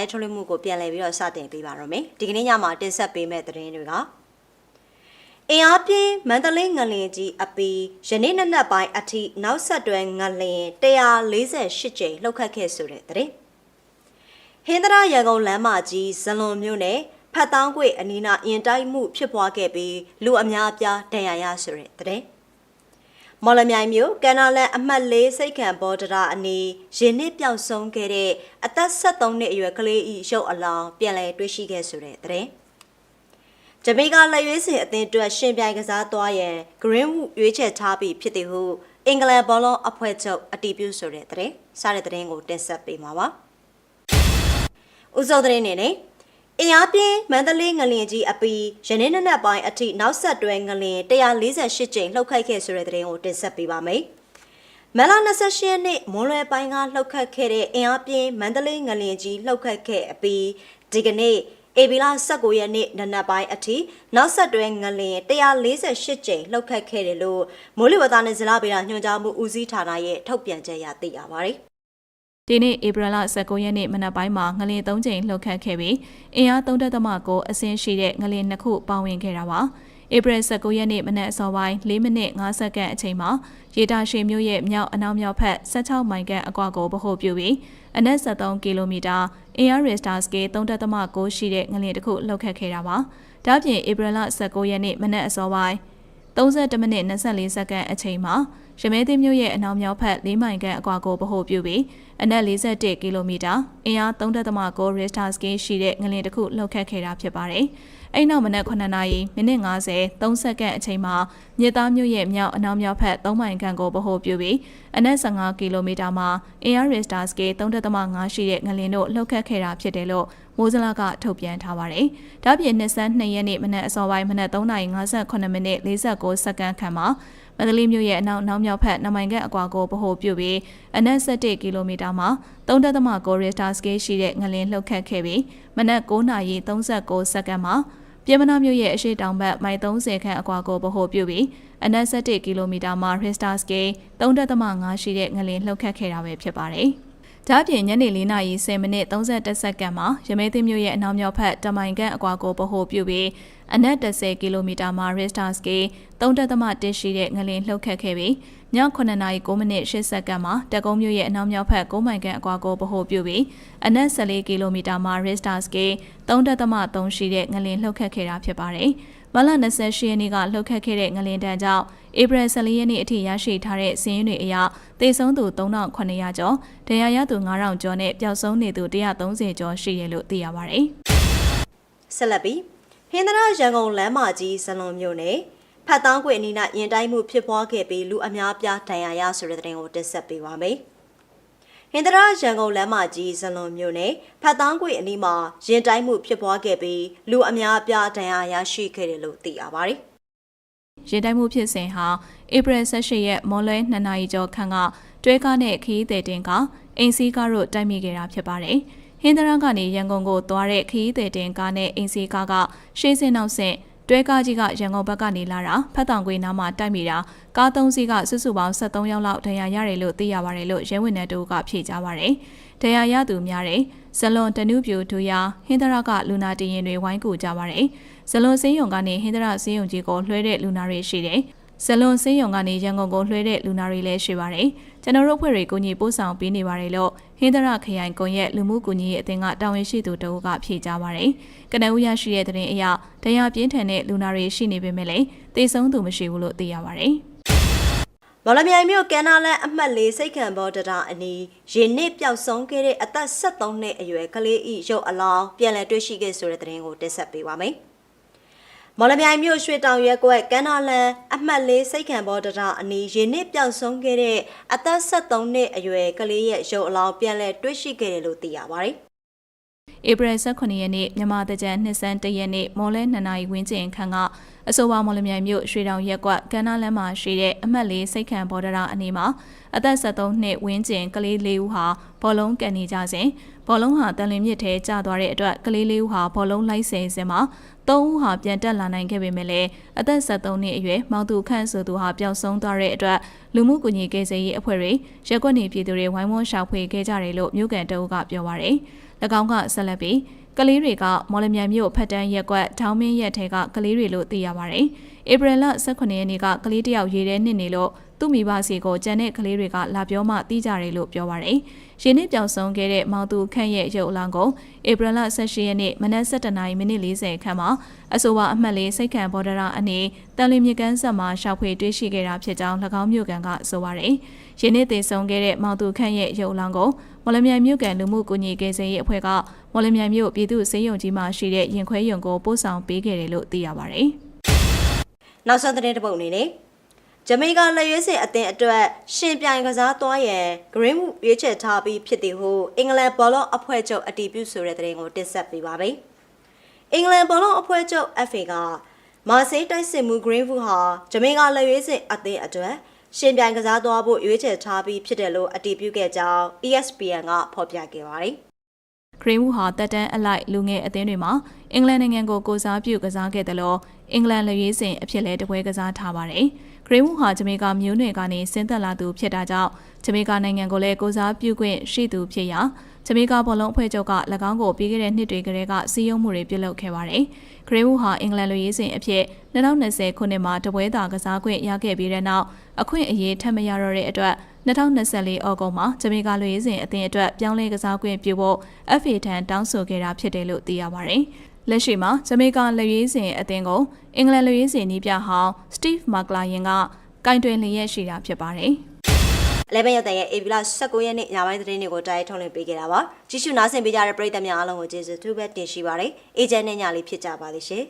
ရေးထုတ်လွှင့်မှုကိုပြန်လည်ပြီးတော့စတင်ပေးပါတော့မယ်ဒီကနေ့ညမှာတင်ဆက်ပေးမယ့်သတင်းတွေကအင်အားပြင်းမန္တလေးငလင်ကြီးအပီယနေ့နက်နက်ပိုင်းအထိနောက်ဆက်တွဲငလင်148ကြိမ်လှုပ်ခတ်ခဲ့ဆိုတဲ့သတင်းဟင်္ဒရာရန်ကုန်လမ်းမကြီးဇလွန်မြို့နယ်ဖတ်တောင်းကွေအနီးနားရင်တိုက်မှုဖြစ်ပွားခဲ့ပြီးလူအများအပြားဒဏ်ရာရဆိုတဲ့သတင်း မော်လမြိုင်မြို့ကနာလန်အမှတ်၄စိတ်ခံဘော်ဒရာအနီးရင်နစ်ပြောက်ဆုံးခဲ့တဲ့အသက်73နှစ်အရွယ်ကလေးဤရုပ်အလောင်းပြန်လည်တွေ့ရှိခဲ့ဆိုတဲ့သတင်းဂျမေကာလက်ရွေးစင်အသင်းအတွက်ရှင်ပြိုင်ကစားသွားရန် Greenwood ရွေးချယ်ထားပြီးဖြစ်တယ်ဟုအင်္ဂလန်ဘောလုံးအဖွဲ့ချုပ်အတည်ပြုဆိုတဲ့သတင်းစားတဲ့သတင်းကိုတင်ဆက်ပေးမှာပါ။ဥစုံသတင်းနေနဲ့ အင်အားပြင်းမန္တလေးငလင်ကြီးအပီယနေ့နက်နက်ပိုင်းအထိနောက်ဆက်တွဲငလင်148ကြိမ်လှုပ်ခတ်ခဲ့ဆိုတဲ့သတင်းကိုတင်ဆက်ပေးပါမယ်။မလ28ရက်နေ့မွန်လွယ်ပိုင်းကလှုပ်ခတ်ခဲ့တဲ့အင်အားပြင်းမန္တလေးငလင်ကြီးလှုပ်ခတ်ခဲ့အပြီးဒီကနေ့ဧပြီလ19ရက်နေ့နနက်ပိုင်းအထိနောက်ဆက်တွဲငလင်148ကြိမ်လှုပ်ခတ်ခဲ့တယ်လို့မိုးလေဝသနဲ့ဇလဗေဒညွှန်ကြားမှုဦးစီးဌာနရဲ့ထုတ်ပြန်ချက်အရသိရပါတယ်။ ဒီနေ့ဧပြီလ19ရက်နေ့မနက်ပိုင်းမှာငလင်3ကြိမ်လှုပ်ခတ်ခဲ့ပြီးအင်အား3.9အဆင့်ရှိတဲ့ငလင်နှစ်ခုပါဝင်ခဲ့တာပါ။ဧပြီ19ရက်နေ့မနက်အစောပိုင်း4မိနစ်5စက္ကန့်အချိန်မှာရေတာရှည်မြို့ရဲ့မြောက်အနောက်မြောက်ဖက်16မိုင်ခန့်အကွာကိုဗဟိုပြုပြီးအနက်73ကီလိုမီတာအင်အားရီစတာစကေ3.9ရှိတဲ့ငလင်တစ်ခုလှုပ်ခတ်ခဲ့တာပါ။ဒါ့အပြင်ဧပြီလ19ရက်နေ့မနက်အစောပိုင်း32မိနစ်24စက္ကန့်အချိန်မှာ ရမဲသိမ်းမြို့ရဲ့အနောက်မြောက်ဖက်၄မိုင်ခန့်အကွာကိုဗဟိုပြုပြီးအနက်41ကီလိုမီတာအင်အား3.9ရီစတာစကေရှိတဲ့ငလင်တစ်ခုလှုပ်ခတ်ခဲ့တာဖြစ်ပါတယ်။အဲ့နောက်မနက်9နာရီမိနစ်50 3စက္ကန့်အချိန်မှာမြစ်သားမြို့ရဲ့မြောက်အနောက်မြောက်ဖက်3မိုင်ခန့်ကိုဗဟိုပြုပြီးအနက်15ကီလိုမီတာမှာအင်အားရီစတာစကေ3.5ရှိတဲ့ငလင်တို့လှုပ်ခတ်ခဲ့တာဖြစ်တယ်လို့မိုးစလာကထုတ်ပြန်ထားပါတယ်။ဒါ့ပြင်နှစ်ဆန်း2ရက်နေ့မနက်အစောပိုင်းမနက်3:58မိနစ်49စက္ကန့်ခန့်မှာ မန္တလေးမြို့ရဲ့အနောက်နောက်မြောက်ဖက်နမိုင်ကအကွာကိုဗဟိုပြုပြီးအနက်17ကီလိုမီတာမှာ3.9ရီစတာစကေးရှိတဲ့ငလင်လှုပ်ခတ်ခဲ့ပြီးမနက်9:39စက္ကန့်မှာပြည်မနာမြို့ရဲ့အရှိတောင်ဘက်မိုင်30ခန့်အကွာကိုဗဟိုပြုပြီးအနက်17ကီလိုမီတာမှာရီစတာစကေး3.5ရှိတဲ့ငလင်လှုပ်ခတ်ခဲ့တာပဲဖြစ်ပါတယ်။ ဒါ့အပြင်ညနေ4နာရီ10မိနစ်31စက္ကန့်မှာရမဲသိမ်းမြို့ရဲ့အနောက်မြောက်ဖက်တမိုင်ခန့်အကွာကိုဗဟိုပြုပြီးအနက်10ကီလိုမီတာမှာ Richter scale 3.1ရှိတဲ့ငလင်လှုပ်ခတ်ခဲ့ပြီးည9နာရီ9မိနစ်10စက္ကန့်မှာတက်ကုန်းမြို့ရဲ့အနောက်မြောက်ဖက်9မိုင်ခန့်အကွာကိုဗဟိုပြုပြီးအနက်14ကီလိုမီတာမှာ Richter scale 3.3ရှိတဲ့ငလင်လှုပ်ခတ်ခဲ့တာဖြစ်ပါတယ်။မလ28ရက်နေ့ကလှုပ်ခတ်ခဲ့တဲ့ငလင်တန်းကြောင့် ဧပြီ14ရက်နေ့အထိရရှိထားတဲ့စီးရင်တွေအရသေဆုံးသူ3900ကျော်ဒဏ်ရာရသူ9000ကျော်နဲ့ပျောက်ဆုံးနေသူ130ကျော်ရှိတယ်လို့သိရပါတယ်။ဆက်လက်ပြီးဟင်္ဒရာရန်ကုန်လမ်းမကြီးဇလွန်မြို့နယ်ဖတ်တောင်းကွေအနီးနာရင်တိုင်းမှုဖြစ်ပွားခဲ့ပြီးလူအများပြားဒဏ်ရာရဆိုတဲ့တဲ့တင်ကိုတင်ဆက်ပေးပါမယ်။ဟင်္ဒရာရန်ကုန်လမ်းမကြီးဇလွန်မြို့နယ်ဖတ်တောင်းကွေအနီးမှာရင်တိုင်းမှုဖြစ်ပွားခဲ့ပြီးလူအများပြားဒဏ်ရာရရှိခဲ့တယ်လို့သိရပါတယ်။ ရေတိုင်းမှုဖြစ်စဉ်ဟာဧပြီ18ရက်မော်လွဲ2နာရီကျော်ခန့်ကတွဲကားနဲ့ခရီးသည်တင်ကအင်စီကားတို့တိုက်မိခဲ့တာဖြစ်ပါတယ်။ဟင်္ဒရာကနေရန်ကုန်ကိုသွားတဲ့ခရီးသည်တင်ကားနဲ့အင်စီကားကရှေးစင်းနောက်ဆင့်တွဲကားကြီးကရန်ကုန်ဘက်ကနေလာတာဖတ်တောင်ကွေးနားမှာတိုက်မိတာကားသုံးစီးကစုစုပေါင်း73ယောက်လောက်ဒဏ်ရာရတယ်လို့သိရပါတယ်လို့ရဲဝင်တဲ့တူကဖြေကြားပါတယ်။ဒဏ်ရာရသူများတဲ့ဇလွန်တနုပြူဒူယာဟင်္ဒရာကလူနာတင်ရင်တွေဝိုင်းကူကြပါတယ်။ ဇလွန်စင်းယုံကနေဟင်္ဒရာစင်းယုံကြီးကိုလွှဲတဲ့လူနာတွေရှိတယ်။ဇလွန်စင်းယုံကနေရန်ကုန်ကိုလွှဲတဲ့လူနာတွေလည်းရှိပါတယ်။ကျွန်တော်တို့ဖွဲ့တွေကိုညီပို့ဆောင်ပေးနေပါတယ်လို့ဟင်္ဒရာခရိုင်ကွန်ရက်လူမှုကူညီရေးအသင်းကတာဝန်ရှိသူတအုပ်ကဖြေကြားပါတယ်။ကနဦးရရှိတဲ့သတင်းအရတရားပြင်းထန်တဲ့လူနာတွေရှိနေပေမဲ့လည်းသေဆုံးသူမရှိဘူးလို့သိရပါတယ်။မော်လမြိုင်မြို့ကမ်းနားလန်အမှတ်၄စိတ်ခံဘောတရာအနီးရေနစ်ပျောက်ဆုံးခဲ့တဲ့အသက်73နှစ်အရွယ်ကလေးဤရုပ်အလောင်းပြန်လည်တွေ့ရှိခဲ့ဆိုတဲ့သတင်းကိုတင်ဆက်ပေးပါမယ်။ မော်လမြိုင်မြို့ရွှေတောင်ရွက်ကွက်ကမ်းနားလန်အမှတ်၄စိတ်ခံဘောတရာအနီးရေနစ်ပျောက်ဆုံးခဲ့တဲ့အသက်73နှစ်အရွယ်ကလေးရဲ့ရုပ်အလောင်းပြန်လည်တွေ့ရှိခဲ့တယ်လို့သိရပါတယ်။ဧပြီ18ရက်နေ့မြန်မာတကြံနှစ်စန်းတရက်နေ့မော်လဲ2နာရီဝန်းကျင်ခန့်ကအဆိုပါမော်လမြိုင်မြို့ရွှေတောင်ရက်ကွက်ကမ်းနားလမ်းမှာရှိတဲ့အမှတ်လေးစိတ်ခံဘော်ဒရာအနီးမှာအသက်73နှစ်ဝန်းကျင်ကလေးလေးဦးဟာဘောလုံးကန်နေကြစဉ်ဘောလုံးဟာတန်လင်းမြစ်ထဲကျသွားတဲ့အတွက်ကလေးလေးဦးဟာဘောလုံးလိုက်ဆယ်စင်မှာသုံးဦးဟာပြန်တက်လာနိုင်ခဲ့ပေမဲ့လည်းအသက်73နှစ်အရွယ်မောင်သူခန့်ဆိုသူဟာပျောက်ဆုံးသွားတဲ့အတွက်လူမှုကူညီကိစ္စရေးအဖွဲ့တွေရက်ကွက်နေပြည်သူတွေဝိုင်းဝန်းရှာဖွေခဲ့ကြတယ်လို့မြို့ကန်တအုပ်ကပြောပါရယ်၎င်းကဆက်လက်ပြီးကလေးတွေကမော်လမြိုင်မြို့ဖတ်တန်းရက်ကွက်ထောင်းမင်းရက်ထဲကကလေးတွေလို့သိရပါတယ်။ဧပြီလ18ရက်နေ့ကကလေးတစ်ယောက်ရေထဲနစ်နေလို့ သူ့မိဘစီကိုကြံတဲ့ကလေးတွေကလာပြောမှသိကြတယ်လို့ပြောပါရယ်။ရင်းနှီးပြောင်ဆုံးခဲ့တဲ့မောင်သူခန့်ရဲ့ရုပ်အလောင်းကိုဧပြီလ18ရက်နေ့မနက်7:00မိနစ်40ခန့်မှာအဆိုပါအမှတ်လေးစိတ်ခံဘော်ဒရာအနေတန်လီမြေကန်းဆက်မှာရှောက်ဖွေတွေ့ရှိခဲ့တာဖြစ်ကြောင်း၎င်းမြို့ကန်ကဆိုပါရယ်။ရင်းနှီးသေးဆုံးခဲ့တဲ့မောင်သူခန့်ရဲ့ရုပ်အလောင်းကိုမော်လမြိုင်မြို့ကန်လူမှုကူညီရေးစေရေးအဖွဲ့ကမော်လမြိုင်မြို့ပြည်သူ့စေယုံကြီးမှာရှိတဲ့ရင်ခွဲရုံကိုပို့ဆောင်ပေးခဲ့တယ်လို့သိရပါရယ်။နောက်ဆုံးသတင်းတစ်ပုဒ်အနေနဲ့ ဂျမေကာလက်ရွေးစင်အသင်းအတွက်ရှင်ပြိုင်ကစားသွားရန် Green မှုရွေးချယ်ထားပြီးဖြစ်သည်ဟုအင်္ဂလန်ဘောလုံးအဖွဲ့ချုပ်အတည်ပြုဆိုတဲ့သတင်းကိုတင်ဆက်ပေးပါမယ်။အင်္ဂလန်ဘောလုံးအဖွဲ့ချုပ် FA ကမာဆေးတိုက်စစ်မှု Greenwood ဟာဂျမေကာလက်ရွေးစင်အသင်းအတွက်ရှင်ပြိုင်ကစားသွားဖို့ရွေးချယ်ထားပြီးဖြစ်တယ်လို့အတည်ပြုခဲ့ကြောင်း ESPN ကဖော်ပြခဲ့ပါတယ်။ ဂရင်းဝူဟာတက်တန်းအလိုက်လူငယ်အသင်းတွေမှာအင်္ဂလန်နိုင်ငံကိုကိုစားပြုကစားခဲ့တယ်လို့အင်္ဂလန်လူရေးစဉ်အဖြစ်လဲတပွဲကစားထားပါတယ်။ဂရင်းဝူဟာဂျမေကာမျိုးနွယ်ကနေဆင်းသက်လာသူဖြစ်တာကြောင့်ဂျမေကာနိုင်ငံကိုလည်းကိုစားပြုခွင့်ရှိသူဖြစ်ရာဂျမေကာဘောလုံးအဖွဲ့ချုပ်က၎င်းကိုပြီးခဲ့တဲ့နှစ်တွေကတည်းကစီးရုံးမှုတွေပြုလုပ်ခဲ့ပါတယ်။ဂရင်းဝူဟာအင်္ဂလန်လူရေးစဉ်အဖြစ်2020ခုနှစ်မှာတပွဲတာကစားခွင့်ရခဲ့ပြီးတဲ့နောက်အခွင့်အရေးထပ်မရတော့တဲ့အတွက် 2024အောက်တိုဘာမှာဂျမေကာလူရေးစဉ်အသင်းအတွက်ပြောင်းလဲကစားခွင့်ပြုဖို့ FA ထံတောင်းဆိုခဲ့တာဖြစ်တယ်လို့သိရပါတယ်။လက်ရှိမှာဂျမေကာလူရေးစဉ်အသင်းကိုအင်္ဂလန်လူရေးစဉ်နီးပြဟောင်းစတီဗ်မာကလာယင်ကကင်တွင်လျက်ရှိတာဖြစ်ပါတယ်။11ရက်တန်ရဲ့ AB လ19ရက်နေ့ညပိုင်းသတင်းတွေကိုတိုက်ရိုက်ထုတ်လွှင့်ပေးခဲ့တာပါကြည့်ရှုနားဆင်ပေးကြတဲ့ပရိသတ်များအားလုံးကိုကျေးဇူးတူပဲတင်ရှိပါတယ်အေဂျင့်နဲ့ညလေးဖြစ်ကြပါလိမ့်ရှင်